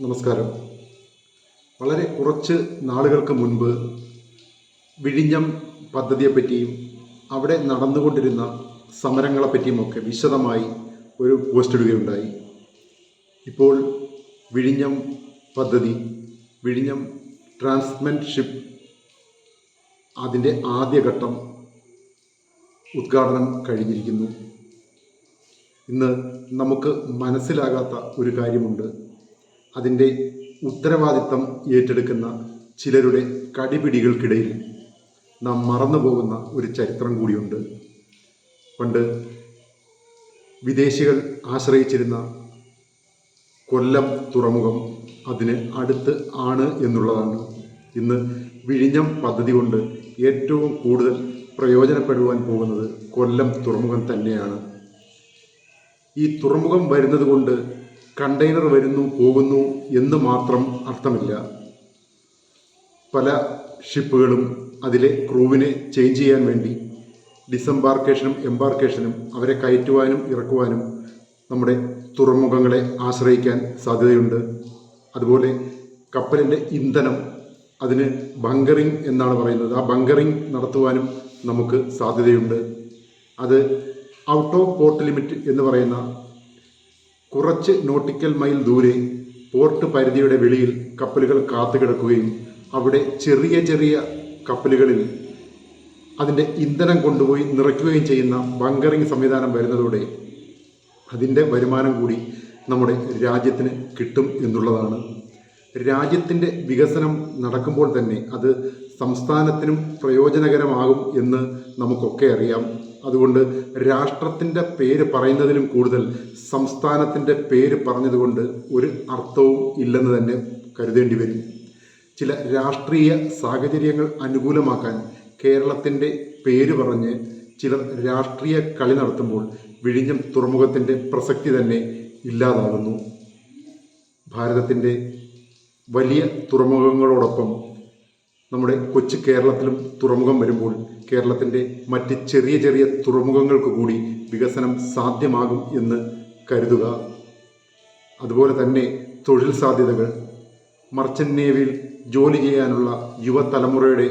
നമസ്കാരം. വളരെ കുറച്ച് നാളുകൾക്ക് മുൻപ് വിഴിഞ്ഞം പദ്ധതിയെപ്പറ്റിയും അവിടെ നടന്നുകൊണ്ടിരുന്ന സമരങ്ങളെപ്പറ്റിയുമൊക്കെ വിശദമായി ഒരു പോസ്റ്റ് ഇടുകയുണ്ടായി. ഇപ്പോൾ വിഴിഞ്ഞം പദ്ധതി വിഴിഞ്ഞം ട്രാൻസ്മെൻഷിപ്പ് ഷിപ്പ് അതിന്റെ ആദ്യഘട്ടം ഉദ്ഘാടനം കഴിഞ്ഞിരിക്കുന്നു. ഇന്ന് നമുക്ക് മനസ്സിലാകാത്ത ഒരു കാര്യമുണ്ട്. അതിന്റെ ഉത്തരവാദിത്തം ഏറ്റെടുക്കുന്ന ചിലരുടെ കടിപിടികൾക്കിടയിൽ നാം മറന്നു പോകുന്ന ഒരു ചരിത്രം കൂടിയുണ്ട്. പണ്ട് വിദേശികൾ ആശ്രയിച്ചിരുന്ന കൊല്ലം തുറമുഖം അതിന് അടുത്ത് ആണ് എന്നുള്ളതാണ്. ഇന്ന് വിഴിഞ്ഞം പദ്ധതി കൊണ്ട് ഏറ്റവും കൂടുതൽ പ്രയോജനപ്പെടുവാൻ പോകുന്നത് കൊല്ലം തുറമുഖം തന്നെയാണ്. ഈ തുറമുഖം വരുന്നത് കൊണ്ട് കണ്ടെയ്നർ വരുന്നു പോകുന്നു എന്ന് മാത്രം അർത്ഥമില്ല. പല ഷിപ്പുകളും അതിലെ ക്രൂവിനെ ചേഞ്ച് ചെയ്യാൻ വേണ്ടി ഡിസംബാർക്കേഷനും എംബാർക്കേഷനും അവരെ കയറ്റുവാനും ഇറക്കുവാനും നമ്മുടെ തുറമുഖങ്ങളെ ആശ്രയിക്കാൻ സാധ്യതയുണ്ട്. അതുപോലെ കപ്പലിന്റെ ഇന്ധനം അതിന് ബങ്കറിംഗ് എന്നാണ് പറയുന്നത്. ആ ബങ്കറിംഗ് നടത്തുവാനും നമുക്ക് സാധ്യതയുണ്ട്. അത് ഔട്ട് ഓഫ് പോർട്ട് ലിമിറ്റ് എന്ന് പറയുന്ന കുറച്ച് നോട്ടിക്കൽ മൈൽ ദൂരെ പോർട്ട് പരിധിയുടെ വെളിയിൽ കപ്പലുകൾ കാത്തുകിടക്കുകയും അവിടെ ചെറിയ ചെറിയ കപ്പലുകളിൽ അതിന്റെ ഇന്ധനം കൊണ്ടുപോയി നിറയ്ക്കുകയും ചെയ്യുന്ന ബങ്കറിംഗ് സംവിധാനം വരുന്നതോടെ അതിന്റെ വരുമാനം കൂടി നമ്മുടെ രാജ്യത്തിന് കിട്ടും എന്നുള്ളതാണ്. രാജ്യത്തിന്റെ വികസനം നടക്കുമ്പോൾ തന്നെ അത് സംസ്ഥാനത്തിനും പ്രയോജനകരമാകും എന്ന് നമുക്കൊക്കെ അറിയാം. അതുകൊണ്ട് രാഷ്ട്രത്തിന്റെ പേര് പറയുന്നതിലും കൂടുതൽ സംസ്ഥാനത്തിന്റെ പേര് പറഞ്ഞതുകൊണ്ട് ഒരു അർത്ഥവും ഇല്ലെന്ന് തന്നെ കരുതേണ്ടി വരും. ചില രാഷ്ട്രീയ സാഹചര്യങ്ങൾ അനുകൂലമാക്കാൻ കേരളത്തിന്റെ പേര് പറഞ്ഞ് ചിലർ രാഷ്ട്രീയ കളി നടത്തുമ്പോൾ വിഴിഞ്ഞം തുറമുഖത്തിന്റെ പ്രസക്തി തന്നെ ഇല്ലാതാകുന്നു. ഭാരതത്തിന്റെ വലിയ തുറമുഖങ്ങളോടൊപ്പം നമ്മുടെ കൊച്ചു കേരളത്തിലും തുറമുഖം വരുമ്പോൾ കേരളത്തിന്റെ മറ്റ് ചെറിയ ചെറിയ തുറമുഖങ്ങൾക്ക് കൂടി വികസനം സാധ്യമാകും എന്ന് കരുതുക. അതുപോലെ തന്നെ തൊഴിൽ സാധ്യതകൾ മർച്ചന്റ് നേവിയിൽ ജോലി ചെയ്യാനുള്ള യുവതലമുറയുടെ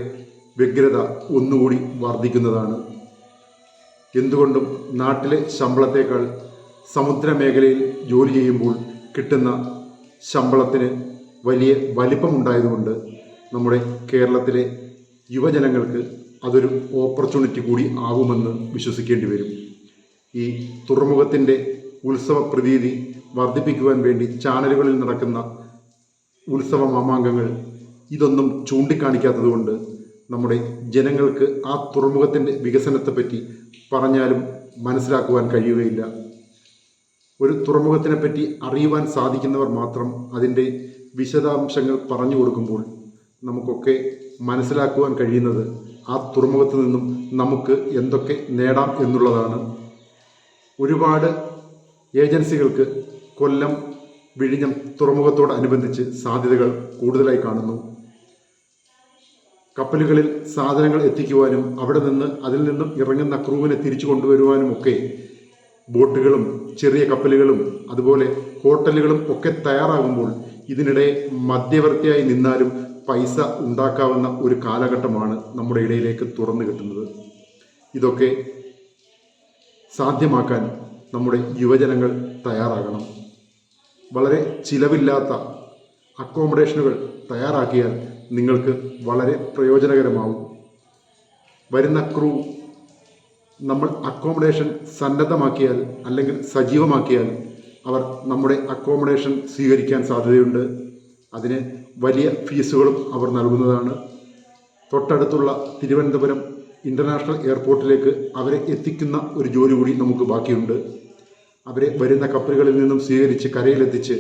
വ്യഗ്രത ഒന്നുകൂടി വർദ്ധിക്കുന്നതാണ്. എന്തുകൊണ്ടും നാട്ടിലെ ശമ്പളത്തേക്കാൾ സമുദ്രമേഖലയിൽ ജോലി ചെയ്യുമ്പോൾ കിട്ടുന്ന ശമ്പളത്തിന് വലിയ വലിപ്പമുണ്ടായതുകൊണ്ട് നമ്മുടെ കേരളത്തിലെ യുവജനങ്ങൾക്ക് അതൊരു ഓപ്പർച്യൂണിറ്റി കൂടി ആകുമെന്ന് വിശ്വസിക്കേണ്ടി വരും. ഈ തുറമുഖത്തിന്റെ ഉത്സവ പ്രതീതി വർദ്ധിപ്പിക്കുവാൻ വേണ്ടി ചാനലുകളിൽ നടക്കുന്ന ഉത്സവ മാമാങ്കങ്ങൾ ഇതൊന്നും ചൂണ്ടിക്കാണിക്കാത്തതുകൊണ്ട് നമ്മുടെ ജനങ്ങൾക്ക് ആ തുറമുഖത്തിന്റെ വികസനത്തെപ്പറ്റി പറഞ്ഞാലും മനസ്സിലാക്കുവാൻ കഴിയുകയില്ല. ഒരു തുറമുഖത്തിനെപ്പറ്റി അറിയുവാൻ സാധിക്കുന്നവർ മാത്രം അതിന്റെ വിശദാംശങ്ങൾ പറഞ്ഞു കൊടുക്കുമ്പോൾ നമുക്കൊക്കെ മനസ്സിലാക്കുവാൻ കഴിയുന്നത് ആ തുറമുഖത്ത് നിന്നും നമുക്ക് എന്തൊക്കെ നേടാം എന്നുള്ളതാണ്. ഒരുപാട് ഏജൻസികൾക്ക് കൊല്ലം വിഴിഞ്ഞം തുറമുഖത്തോടനുബന്ധിച്ച് സാധ്യതകൾ കൂടുതലായി കാണുന്നു. കപ്പലുകളിൽ സാധനങ്ങൾ എത്തിക്കുവാനും അവിടെ നിന്ന് അതിൽ നിന്നും ഇറങ്ങുന്ന ക്രൂവിനെ തിരിച്ചു കൊണ്ടുവരുവാനും ഒക്കെ ബോട്ടുകളും ചെറിയ കപ്പലുകളും അതുപോലെ ഹോട്ടലുകളും ഒക്കെ തയ്യാറാകുമ്പോൾ ഇതിനിടെ മധ്യവർത്തിയായി നിന്നാലും പൈസ ഉണ്ടാക്കാവുന്ന ഒരു കാലഘട്ടമാണ് നമ്മുടെ ഇടയിലേക്ക് തുറന്നു കിട്ടുന്നത്. ഇതൊക്കെ സാധ്യമാക്കാൻ നമ്മുടെ യുവജനങ്ങൾ തയ്യാറാകണം. വളരെ ചിലവില്ലാത്ത അക്കോമഡേഷനുകൾ തയ്യാറാക്കിയാൽ നിങ്ങൾക്ക് വളരെ പ്രയോജനകരമാവും. വരുന്ന ക്രൂ നമ്മൾ അക്കോമഡേഷൻ സന്നദ്ധമാക്കിയാൽ അല്ലെങ്കിൽ സജീവമാക്കിയാൽ അവർ നമ്മുടെ അക്കോമഡേഷൻ സ്വീകരിക്കാൻ സാധ്യതയുണ്ട്. അതിന് വലിയ ഫീസുകളും അവർ നൽകുന്നതാണ്. തൊട്ടടുത്തുള്ള തിരുവനന്തപുരം ഇന്റർനാഷണൽ എയർപോർട്ടിലേക്ക് അവരെ എത്തിക്കുന്ന ഒരു ജോലി കൂടി നമുക്ക് ബാക്കിയുണ്ട്. അവരെ വരുന്ന കപ്പലുകളിൽ നിന്നും സ്വീകരിച്ച് കരയിലെത്തിച്ച്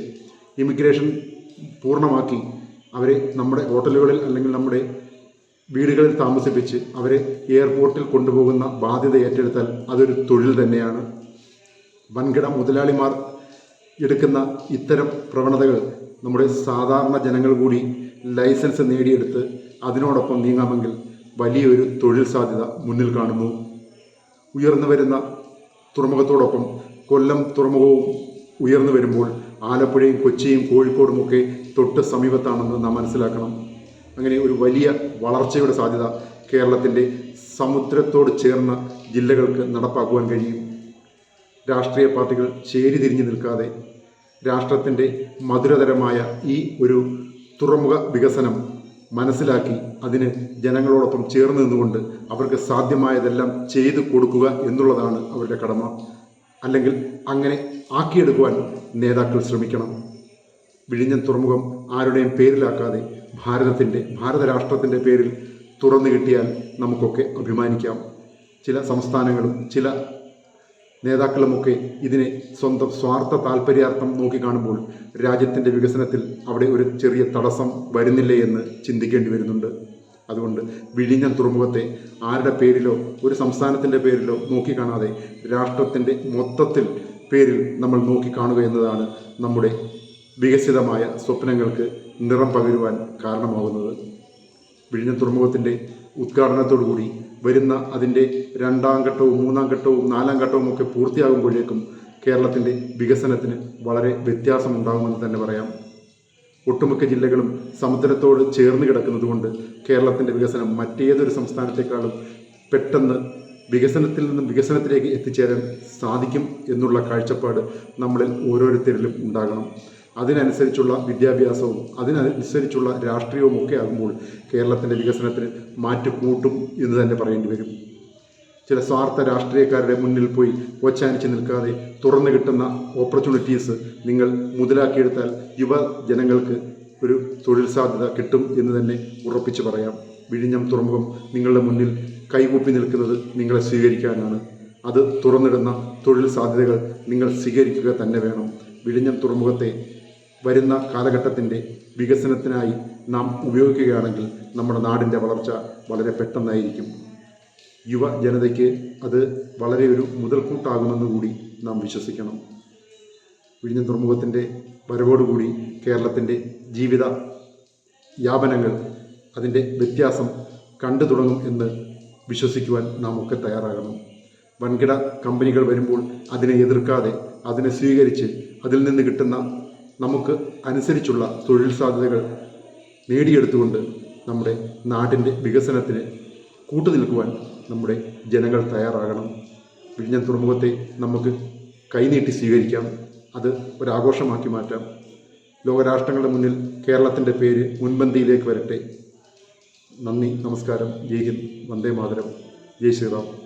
ഇമിഗ്രേഷൻ പൂർണമാക്കി അവരെ നമ്മുടെ ഹോട്ടലുകളിൽ അല്ലെങ്കിൽ നമ്മുടെ വീടുകളിൽ താമസിപ്പിച്ച് അവരെ എയർപോർട്ടിൽ കൊണ്ടുപോകുന്ന ബാധ്യത ഏറ്റെടുത്താൽ അതൊരു തൊഴിൽ തന്നെയാണ്. വൻകിട മുതലാളിമാർ എടുക്കുന്ന ഇത്തരം പ്രവണതകൾ നമ്മുടെ സാധാരണ ജനങ്ങൾ കൂടി ലൈസൻസ് നേടിയെടുത്ത് അതിനോടൊപ്പം നീങ്ങാമെങ്കിൽ വലിയൊരു തൊഴിൽ സാധ്യത മുന്നിൽ കാണുന്നു. ഉയർന്നു വരുന്ന തുറമുഖത്തോടൊപ്പം കൊല്ലം തുറമുഖവും ഉയർന്നു വരുമ്പോൾ ആലപ്പുഴയും കൊച്ചിയും കോഴിക്കോടുമൊക്കെ തൊട്ട് സമീപത്താണെന്ന് നാം മനസ്സിലാക്കണം. അങ്ങനെ ഒരു വലിയ വളർച്ചയുടെ സാധ്യത കേരളത്തിന്റെ സമുദ്രത്തോട് ചേർന്ന ജില്ലകൾക്ക് നടപ്പാക്കുവാൻ കഴിയും. രാഷ്ട്രീയ പാർട്ടികൾ ചേരി തിരിഞ്ഞു നിൽക്കാതെ രാഷ്ട്രത്തിന്റെ മധുരതരമായ ഈ ഒരു തുറമുഖ വികസനം മനസ്സിലാക്കി അതിന് ജനങ്ങളോടൊപ്പം ചേർന്ന് നിന്നുകൊണ്ട് അവർക്ക് സാധ്യമായതെല്ലാം ചെയ്തു കൊടുക്കുക എന്നുള്ളതാണ് അവരുടെ കടമ. അല്ലെങ്കിൽ അങ്ങനെ ആക്കിയെടുക്കുവാൻ നേതാക്കൾ ശ്രമിക്കണം. വിഴിഞ്ഞൻ തുറമുഖം ആരുടെയും പേരിലാക്കാതെ ഭാരതത്തിന്റെ ഭാരത രാഷ്ട്രത്തിന്റെ പേരിൽ തുറന്നു കിട്ടിയാൽ നമുക്കൊക്കെ അഭിമാനിക്കാം. ചില സംസ്ഥാനങ്ങളും ചില നേതാക്കളുമൊക്കെ ഇതിനെ സ്വന്തം സ്വാർത്ഥ താല്പര്യാർത്ഥം നോക്കിക്കാണുമ്പോൾ രാജ്യത്തിന്റെ വികസനത്തിൽ അവിടെ ഒരു ചെറിയ തടസ്സം വരുന്നില്ലേ എന്ന് ചിന്തിക്കേണ്ടി വരുന്നുണ്ട്. അതുകൊണ്ട് വിഴിഞ്ഞം തുറമുഖത്തെ ആരുടെ പേരിലോ ഒരു സംസ്ഥാനത്തിന്റെ പേരിലോ നോക്കിക്കാണാതെ രാഷ്ട്രത്തിന്റെ മൊത്തത്തിൽ പേരിൽ നമ്മൾ നോക്കിക്കാണുക എന്നതാണ് നമ്മുടെ വികസിതമായ സ്വപ്നങ്ങൾക്ക് നിറം പകരുവാൻ കാരണമാകുന്നത്. വിഴിഞ്ഞം തുറമുഖത്തിന്റെ ഉദ്ഘാടനത്തോടുകൂടി വരുന്ന അതിന്റെ രണ്ടാം ഘട്ടവും മൂന്നാം ഘട്ടവും നാലാം ഘട്ടവും ഒക്കെ പൂർത്തിയാകുമ്പോഴേക്കും കേരളത്തിന്റെ വികസനത്തിന് വളരെ വ്യത്യാസമുണ്ടാകുമെന്ന് തന്നെ പറയാം. ഒട്ടുമിക്ക ജില്ലകളും സമുദ്രത്തോട് ചേർന്ന് കിടക്കുന്നതുകൊണ്ട് കേരളത്തിന്റെ വികസനം മറ്റേതൊരു സംസ്ഥാനത്തെക്കാളും പെട്ടെന്ന് വികസനത്തിൽ നിന്നും വികസനത്തിലേക്ക് എത്തിച്ചേരാൻ സാധിക്കും എന്നുള്ള കാഴ്ചപ്പാട് നമ്മളിൽ ഓരോരുത്തരിലും ഉണ്ടാകണം. അതിനനുസരിച്ചുള്ള വിദ്യാഭ്യാസവും അതിനനുസരിച്ചുള്ള രാഷ്ട്രീയവും ഒക്കെ ആകുമ്പോൾ കേരളത്തിന്റെ വികസനത്തിന് മാറ്റു കൂട്ടും എന്ന് തന്നെ പറയേണ്ടി വരും. ചില സ്വാർത്ഥ രാഷ്ട്രീയക്കാരുടെ മുന്നിൽ പോയി ഒച്ചാനിച്ച് നിൽക്കാതെ തുറന്നു കിട്ടുന്ന ഓപ്പർച്യൂണിറ്റീസ് നിങ്ങൾ മുതലാക്കിയെടുത്താൽ യുവ ജനങ്ങൾക്ക് ഒരു തൊഴിൽ സാധ്യത കിട്ടും എന്ന് തന്നെ ഉറപ്പിച്ചു പറയാം. വിഴിഞ്ഞം തുറമുഖം നിങ്ങളുടെ മുന്നിൽ കൈകൂപ്പി നിൽക്കുന്നത് നിങ്ങളെ സ്വീകരിക്കാനാണ്. അത് തുറന്നിടുന്ന തൊഴിൽ സാധ്യതകൾ നിങ്ങൾ സ്വീകരിക്കുക തന്നെ വേണം. വിഴിഞ്ഞം തുറമുഖത്തെ വരുന്ന കാലഘട്ടത്തിന്റെ വികസനത്തിനായി നാം ഉപയോഗിക്കുകയാണെങ്കിൽ നമ്മുടെ നാടിന്റെ വളർച്ച വളരെ പെട്ടെന്നായിരിക്കും. യുവ ജനതയ്ക്ക് അത് വളരെ ഒരു മുതൽക്കൂട്ടാകുമെന്ന് കൂടി നാം വിശ്വസിക്കണം. വിഴിഞ്ഞം തുറമുഖത്തിന്റെ വരവോടുകൂടി കേരളത്തിന്റെ ജീവിത യാപനങ്ങൾ അതിന്റെ വ്യത്യാസം കണ്ടു തുടങ്ങും എന്ന് വിശ്വസിക്കുവാൻ നാം ഒക്കെ തയ്യാറാകണം. വൻകിട കമ്പനികൾ വരുമ്പോൾ അതിനെ എതിർക്കാതെ അതിനെ സ്വീകരിച്ച് അതിൽ നിന്ന് കിട്ടുന്ന നമുക്ക് അനുസരിച്ചുള്ള തൊഴിൽ സാധ്യതകൾ നേടിയെടുത്തുകൊണ്ട് നമ്മുടെ നാടിന്റെ വികസനത്തിന് കൂട്ടുനിൽക്കുവാൻ നമ്മുടെ ജനങ്ങൾ തയ്യാറാകണം. വിഴിഞ്ഞം തുറമുഖത്തെ നമുക്ക് കൈനീട്ടി സ്വീകരിക്കാം. അത് ഒരാഘോഷമാക്കി മാറ്റാം. ലോകരാഷ്ട്രങ്ങളുടെ മുന്നിൽ കേരളത്തിന്റെ പേര് മുൻപന്തിയിലേക്ക് വരട്ടെ. നന്ദി നമസ്കാരം. ജയ് ഹിന്ദ്. വന്ദേ മാതരം. ജയ് ശ്രീറാം.